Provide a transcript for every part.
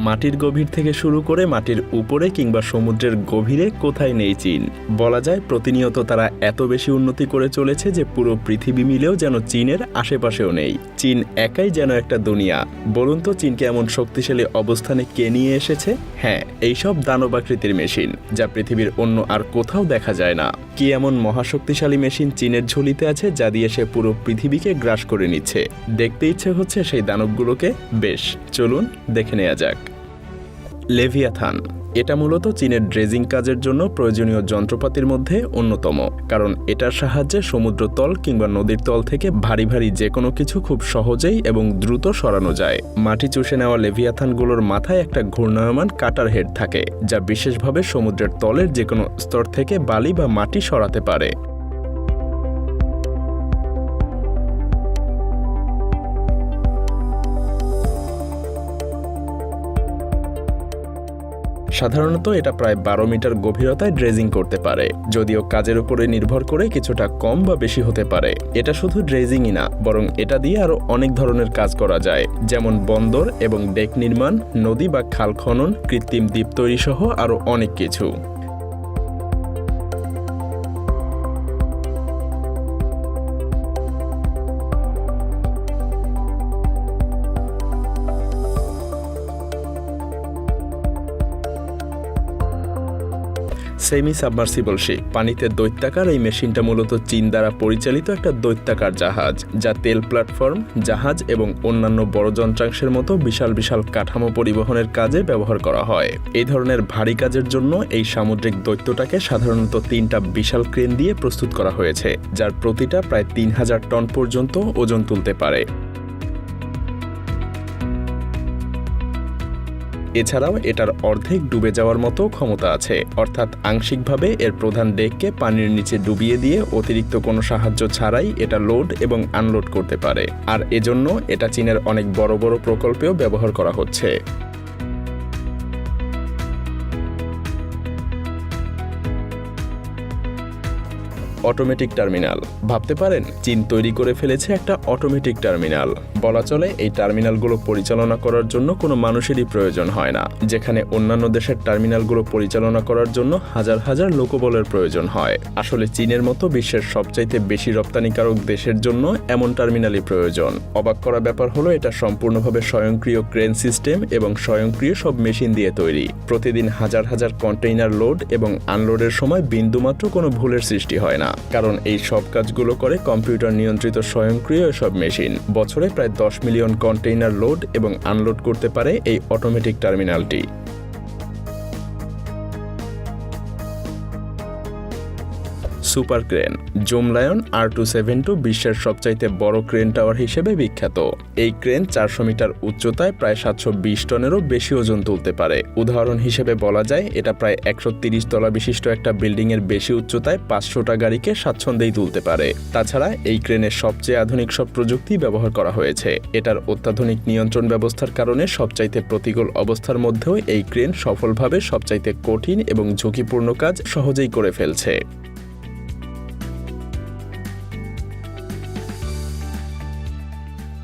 মাটির গভীর থেকে শুরু করে মাটির উপরে কিংবা সমুদ্রের গভীরে কোথায় নেই চীন। বলা যায় প্রতিনিয়ত তারা এত বেশি উন্নতি করে চলেছে যে পুরো পৃথিবী মিলেও যেন চীনের আশেপাশেও নেই। চীন একাই যেন একটা দুনিয়া। বলুন তো চীনকে এমন শক্তিশালী অবস্থানে কে নিয়ে এসেছে? হ্যাঁ এইসব দানবাকৃতির মেশিন, যা পৃথিবীর অন্য আর কোথাও দেখা যায় না। কি এমন মহাশক্তিশালী মেশিন চীনের ঝুলিতে আছে যা দিয়ে সে পুরো পৃথিবীকে গ্রাস করে নিচ্ছে? দেখতে ইচ্ছে হচ্ছে সেই দানবগুলোকে। বেশ, চলুন দেখে নেওয়া যাক। লেভিয়াথান। এটা মূলত চীনের ড্রেজিং কাজের জন্য প্রয়োজনীয় যন্ত্রপাতির মধ্যে অন্যতম, কারণ এটার সাহায্যে সমুদ্রতল কিংবা নদীর তল থেকে ভারী ভারী যে কোনো কিছু খুব সহজেই এবং দ্রুত সরানো যায়। মাটি চুষে নেওয়া লেভিয়াথানগুলোর মাথায় একটা ঘূর্ণায়মান কাটার হেড থাকে, যা বিশেষভাবে সমুদ্রের তলের যে কোনো স্তর থেকে বালি বা মাটি সরাতে পারে। সাধারণত এটা প্রায় বারো মিটার গভীরতায় ড্রেজিং করতে পারে, যদিও কাজের উপরে নির্ভর করে কিছুটা কম বা বেশি হতে পারে। এটা শুধু ড্রেজিংই না, বরং এটা দিয়ে আরও অনেক ধরনের কাজ করা যায়, যেমন বন্দর এবং ডেক নির্মাণ, নদী বা খাল খনন, কৃত্রিম দ্বীপ তৈরি সহ আরও অনেক কিছু। Semi submersible ship. পানিতে দৈত্যাকার এই মেশিনটা মূলত চীন দ্বারা পরিচালিত একটা দৈত্যাকার জাহাজ, যা তেল প্ল্যাটফর্ম, জাহাজ এবং অন্যান্য বড় যন্ত্রাংশের মতো বিশাল বিশাল কাঠামো পরিবহনের কাজে ব্যবহার করা হয়। এই ধরনের ভারী কাজের জন্য এই সামুদ্রিক দৈত্যটাকে সাধারণত তিনটা বিশাল ক্রেন দিয়ে প্রস্তুত করা হয়েছে, যার প্রতিটা প্রায় তিন হাজার টন পর্যন্ত ওজন তুলতে পারে। এছাড়াও এটার অর্ধেক ডুবে যাওয়ার মতো ক্ষমতা আছে। অর্থাৎ আংশিকভাবে এর প্রধান ডেককে পানির নিচে ডুবিয়ে দিয়ে অতিরিক্ত কোনো সাহায্য ছাড়াই এটা লোড এবং আনলোড করতে পারে। আর এজন্য এটা চীনের অনেক বড় বড় প্রকল্পেও ব্যবহার করা হচ্ছে। অটোমেটিক টার্মিনাল ভাবতে পারেন, চীন তৈরি করে ফেলেছে একটা অটোমেটিক টার্মিনাল বলা চলে, এই টার্মিনালগুলো পরিচালনা করার জন্য কোনো মানুষেরই প্রয়োজন হয় না, যেখানে অন্যান্য দেশের টার্মিনালগুলো পরিচালনা করার জন্য হাজার হাজার লোকবলের প্রয়োজন হয়। আসলে চীনের মতো বিশ্বের সবচাইতে বেশি রপ্তানিকারক দেশের জন্য এমন টার্মিনালই প্রয়োজন। অবাক করা ব্যাপার হলো, এটা সম্পূর্ণভাবে স্বয়ংক্রিয় ক্রেন সিস্টেম এবং স্বয়ংক্রিয় সব মেশিন দিয়ে তৈরি। প্রতিদিন হাজার হাজার কন্টেইনার লোড এবং আনলোডের সময় বিন্দুমাত্র কোনো ভুলের সৃষ্টি হয় না। কারণ এই সব কাজগুলো করে কম্পিউটার নিয়ন্ত্রিত স্বয়ংক্রিয় এসব মেশিন। বছরে প্রায় দশ মিলিয়ন কন্টেইনার লোড এবং আনলোড করতে পারে এই অটোমেটিক টার্মিনালটি। Super crane. Zoomlion R two seven two বিশ্বের সবচাইতে বড় ক্রেন টাওয়ার হিসেবে বিখ্যাত। এই ক্রেন চারশো মিটার উচ্চতায় প্রায় সাতশো বিশ টনেরও বেশি ওজন তুলতে পারে। উদাহরণ হিসেবে বলা যায়, এটা প্রায় একশো তিরিশ তলা বিশিষ্ট একটা বিল্ডিং এর বেশি উচ্চতায় পাঁচশোটা গাড়িকে স্বাচ্ছন্দ্যেই তুলতে পারে। তাছাড়া এই ক্রেনের সবচেয়ে আধুনিক সব প্রযুক্তি ব্যবহার করা হয়েছে। এটার অত্যাধুনিক নিয়ন্ত্রণ ব্যবস্থার কারণে সবচাইতে প্রতিকূল অবস্থার মধ্যেও এই ক্রেন সফলভাবে সবচাইতে কঠিন এবং ঝুঁকিপূর্ণ কাজ সহজেই করে ফেলছে।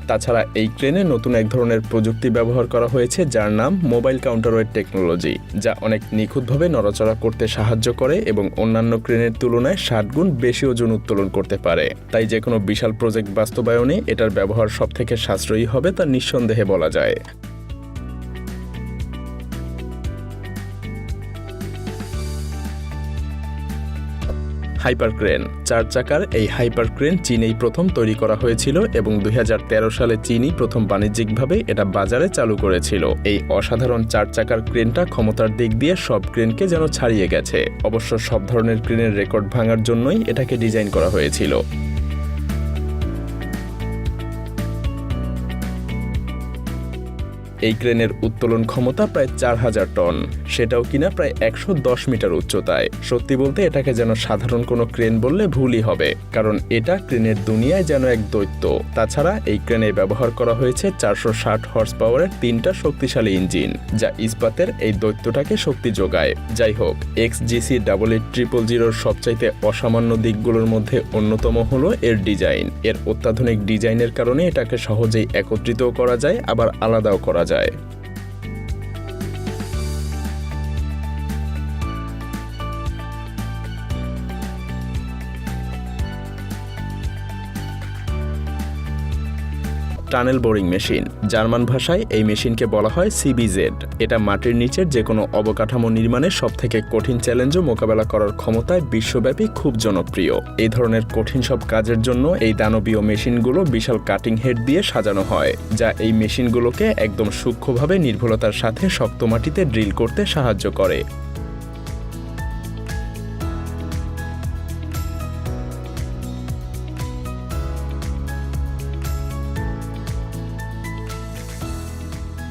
তাছাড়া এই ক্রেনে নতুন এক ধরনের প্রযুক্তি ব্যবহার করা হয়েছে যার নাম মোবাইল কাউন্টারওয়েট টেকনোলজি, যা অনেক নিখুঁতভাবে নড়াচড়া করতে সাহায্য করে এবং অন্যান্য ক্রেনের তুলনায় ষাট গুণ বেশি ওজন উত্তোলন করতে পারে। তাই যে কোনো বিশাল প্রজেক্ট বাস্তবায়নে এটার ব্যবহার সবথেকে সাশ্রয়ী হবে তা নিঃসন্দেহে বলা যায়। হাইপার ক্রেন চার চাকার এই হাইপার ক্রেন চীনেই প্রথম তৈরি করা হয়েছিল এবং দুই হাজার তেরো সালে চীনই প্রথম বাণিজ্যিকভাবে এটা বাজারে চালু করেছিল। এই অসাধারণ চার চাকার ক্রেনটা ক্ষমতার দিক দিয়ে সব ক্রেনকে যেন ছাড়িয়ে গেছে। অবশ্য সব ধরনের ক্রেনের রেকর্ড ভাঙার জন্যই এটাকে ডিজাইন করা হয়েছিল। এই ক্রেনের উত্তোলন ক্ষমতা প্রায় চার হাজার টন। সেটাও কিনা প্রায় একশো দশ মিটার উচ্চতায়। সত্যি বলতে এটাকে যেন সাধারণ কোনো ক্রেন বললে ভুলই হবে, কারণ এটা ক্রেনের দুনিয়ায় যেন এক দৈত্য। তাছাড়া এই ক্রেনে ব্যবহার করা হয়েছে চারশো ষাট হর্স পাওয়ারের তিনটা শক্তিশালী ইঞ্জিন, যা ইস্পাতের এই দৈত্যটাকে শক্তি যোগায়। যাই হোক, X GC double eight triple জিরোর সবচাইতে অসামান্য দিকগুলোর মধ্যে অন্যতম হলো এর ডিজাইন। এর অত্যাধুনিক ডিজাইনের কারণে এটাকে সহজেই একত্রিতও করা যায়, আবার আলাদাও করা যায়। Tunnel boring machine. জার্মান ভাষায় এই মেশিনকে বলা হয় সিবিজেড এটা মাটির নিচের যে কোনো অবকাঠামো নির্মাণে সবথেকে কঠিন চ্যালেঞ্জও মোকাবেলা করার ক্ষমতায় বিশ্বব্যাপী খুব জনপ্রিয়। এই ধরনের কঠিন সব কাজের জন্য এই দানবীয় মেশিনগুলো বিশাল কাটিং হেড দিয়ে সাজানো হয়, যা এই মেশিনগুলোকে একদম সূক্ষ্মভাবে নির্ভুলতার সাথে শক্ত মাটিতে ড্রিল করতে সাহায্য করে।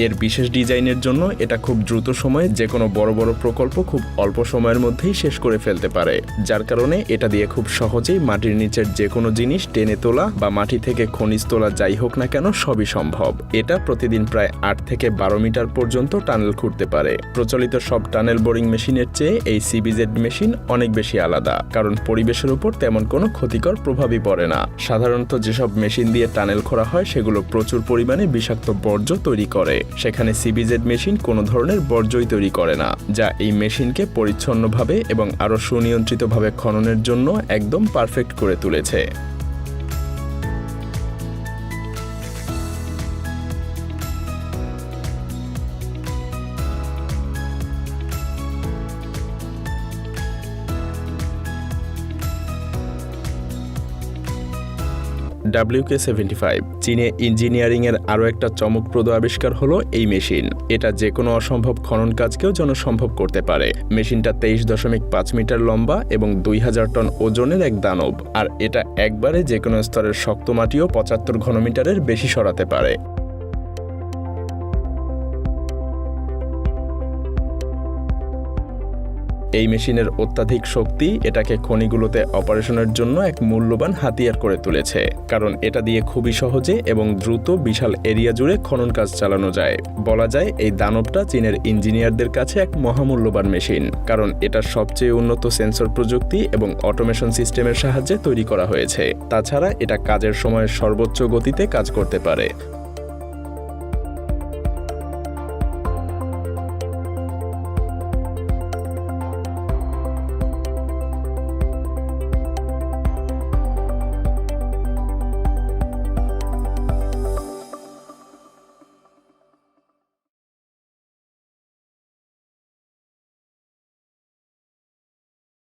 এর বিশেষ ডিজাইনের জন্য এটা খুব দ্রুত সময়ে যে কোনো বড় বড় প্রকল্প খুব অল্প সময়ের মধ্যেই শেষ করে ফেলতে পারে। যার কারণে এটা দিয়ে খুব সহজেই মাটির নিচের যে কোনো জিনিস টেনে তোলা বা মাটি থেকে খনিজ তোলা যাই হোক না কেন সবই সম্ভব। এটা প্রতিদিন প্রায় আট থেকে বারো মিটার পর্যন্ত টানেল খুঁড়তে পারে। প্রচলিত সব টানেল বোরিং মেশিনের চেয়ে এই সিবিজেড মেশিন অনেক বেশি আলাদা, কারণ পরিবেশের উপর তেমন কোনো ক্ষতিকর প্রভাবই পড়ে না। সাধারণত যেসব মেশিন দিয়ে টানেল খোঁড়া হয়, সেগুলো প্রচুর পরিমাণে বিষাক্ত বর্জ্য তৈরি করে। সেখানে সিবিজেড মেশিন কোনো ধরনের বর্জ্যই তৈরি করে না, যা এই মেশিনকে পরিচ্ছন্নভাবে এবং আরও সুনিয়ন্ত্রিতভাবে খননের জন্য একদম পারফেক্ট করে তুলেছে। ডাব্লিউকে সেভেন্টি ফাইভ চীনে ইঞ্জিনিয়ারিংয়ের আরও একটা চমকপ্রদ আবিষ্কার হলো এই মেশিন। এটা যে কোনো অসম্ভব খনন কাজকেও যেন সম্ভব করতে পারে। মেশিনটা তেইশ দশমিক পাঁচ মিটার লম্বা এবং দুই হাজার টন ওজনের এক দানব, আর এটা একবারে যে কোনো স্তরের শক্ত মাটিও পঁচাত্তর ঘনমিটারের বেশি সরাতে পারে। এই মেশিনের অত্যাধিক শক্তি এটাকে খনিগুলোতে অপারেশনের জন্য এক মূল্যবান হাতিয়ার করে তুলেছে, কারণ এটা দিয়ে খুবই সহজে এবং দ্রুত বিশাল এরিয়া জুড়ে খনন কাজ চালানো যায়। বলা যায় এই দানবটা চীনের ইঞ্জিনিয়ারদের কাছে এক মহামূল্যবান মেশিন, কারণ এটা সবচেয়ে উন্নত সেন্সর প্রযুক্তি এবং অটোমেশন সিস্টেমের সাহায্যে তৈরি করা হয়েছে। তাছাড়া এটা কাজের সময় সর্বোচ্চ গতিতে কাজ করতে পারে।